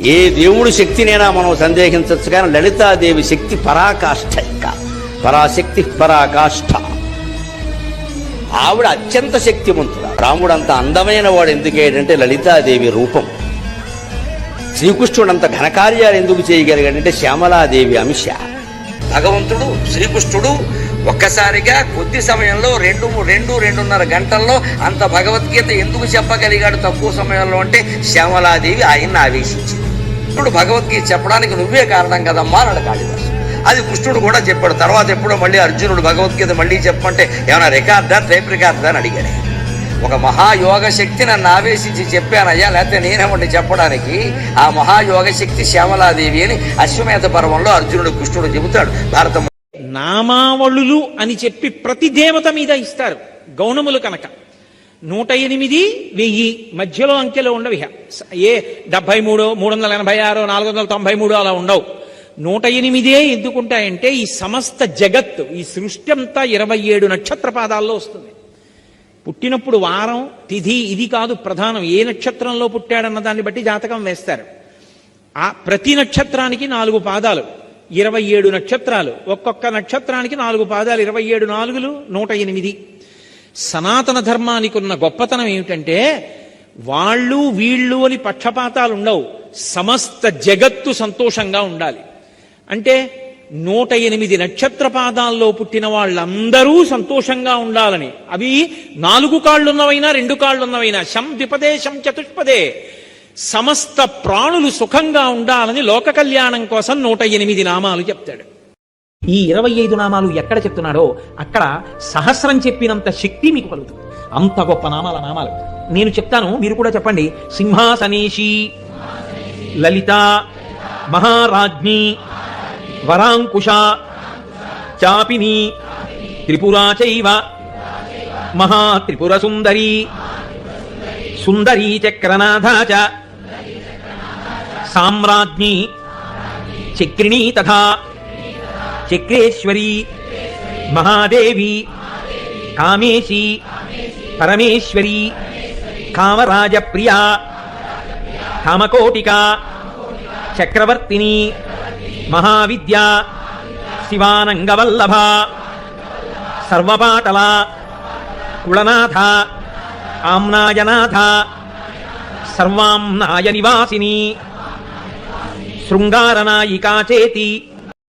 ఏ దేవుడు శక్తినైనా మనం సందేహించవచ్చు కానీ లలితాదేవి శక్తి పరాకాష్ఠ ఇంకా. పరాశక్తి పరాకాష్ఠ ఆవిడ అత్యంత శక్తివంతుడు రాముడు అంత అందమైన వాడు ఎందుకేటంటే లలితాదేవి రూపం. శ్రీకృష్ణుడు అంత ఘనకార్యాలు ఎందుకు చేయగలిగాడంటే శ్యామలాదేవి అంశ. భగవంతుడు శ్రీకృష్ణుడు ఒక్కసారిగా కొద్ది సమయంలో రెండు రెండు రెండున్నర గంటల్లో అంత భగవద్గీత ఎందుకు చెప్పగలిగాడు తక్కువ సమయంలో అంటే శ్యామలాదేవి ఆయన్ని ఆవేశించింది. ఇప్పుడు భగవద్గీత చెప్పడానికి నువ్వే కారణం కదమ్మా అన్నాడు కాళిదాసు. అది కృష్ణుడు కూడా చెప్పాడు. తర్వాత ఎప్పుడో మళ్ళీ అర్జునుడు భగవద్గీత మళ్ళీ చెప్పమంటే ఏమైనా రికార్డా టైప్ రికార్డా అని అడిగాడు. ఒక మహాయోగ శక్తి నన్ను ఆవేశించి చెప్పానయ్యా లేకపోతే నేనేమంటే చెప్పడానికి. ఆ మహాయోగ శక్తి శ్యామలాదేవి అని అశ్వమేధ పర్వంలో అర్జునుడు కృష్ణుడు చెబుతాడు. భారతం నామావళులు అని చెప్పి ప్రతి దేవత మీద ఇస్తారు. గౌణములు కనుక. నూట ఎనిమిది వెయ్యి మధ్యలో అంకెలో ఉండవు ఇహ. ఏ డెబ్బై మూడు మూడు వందల ఎనభై ఆరు నాలుగు వందల తొంభై మూడు అలా ఉండవు. నూట ఎనిమిదే ఎందుకుంటాయంటే ఈ సమస్త జగత్తు ఈ సృష్టి అంతా ఇరవై ఏడు నక్షత్ర పాదాల్లో వస్తుంది. పుట్టినప్పుడు వారం తిథి ఇది కాదు ప్రధానం. ఏ నక్షత్రంలో పుట్టాడన్న దాన్ని బట్టి జాతకం వేస్తారు. ఆ ప్రతి నక్షత్రానికి నాలుగు పాదాలు. ఇరవై ఏడు నక్షత్రాలు. ఒక్కొక్క నక్షత్రానికి నాలుగు పాదాలు. ఇరవై ఏడు నాలుగులు నూట ఎనిమిది. సనాతన ధర్మానికి ఉన్న గొప్పతనం ఏమిటంటే వాళ్ళు వీళ్ళు అని పక్షపాతాలు ఉండవు. సమస్త జగత్తు సంతోషంగా ఉండాలి. అంటే నూట ఎనిమిది నక్షత్ర పాదాల్లో పుట్టిన వాళ్ళందరూ సంతోషంగా ఉండాలని. అవి నాలుగు కాళ్ళున్నవైనా రెండు కాళ్ళున్నవైనా. శం ద్విపదే శం చతుష్పదే. సమస్త ప్రాణులు సుఖంగా ఉండాలని లోక కళ్యాణం కోసం నూట ఎనిమిది నామాలు చెప్తాడు. ఈ ఇరవై ఐదు నామాలు ఎక్కడ చెప్తున్నాడో అక్కడ సహస్రం చెప్పినంత శక్తి మీకు కలుగుతుంది. అంత గొప్ప నామాల నామాలు. నేను చెప్తాను మీరు కూడా చెప్పండి. సింహాసనేషి లలిత మహారాజ్ఞి వరాంకుశ చాపిని త్రిపురా చైవ మహా త్రిపుర సుందరి సుందరీ చక్రనాథ సామ్రాజ్ఞి చక్రిణీ తథా చక్రేశ్వరి మహాదేవి కామేశి పరమేశ్వరి కామరాజ ప్రియా కామకోటిక చక్రవర్తిని మహావిద్య శివానంగవల్లభ సర్వపాటల కుళనాథ ఆమ్నాయనాథ సర్వాంనాయ నివాసిని. శృంగారనాయికా చేతి.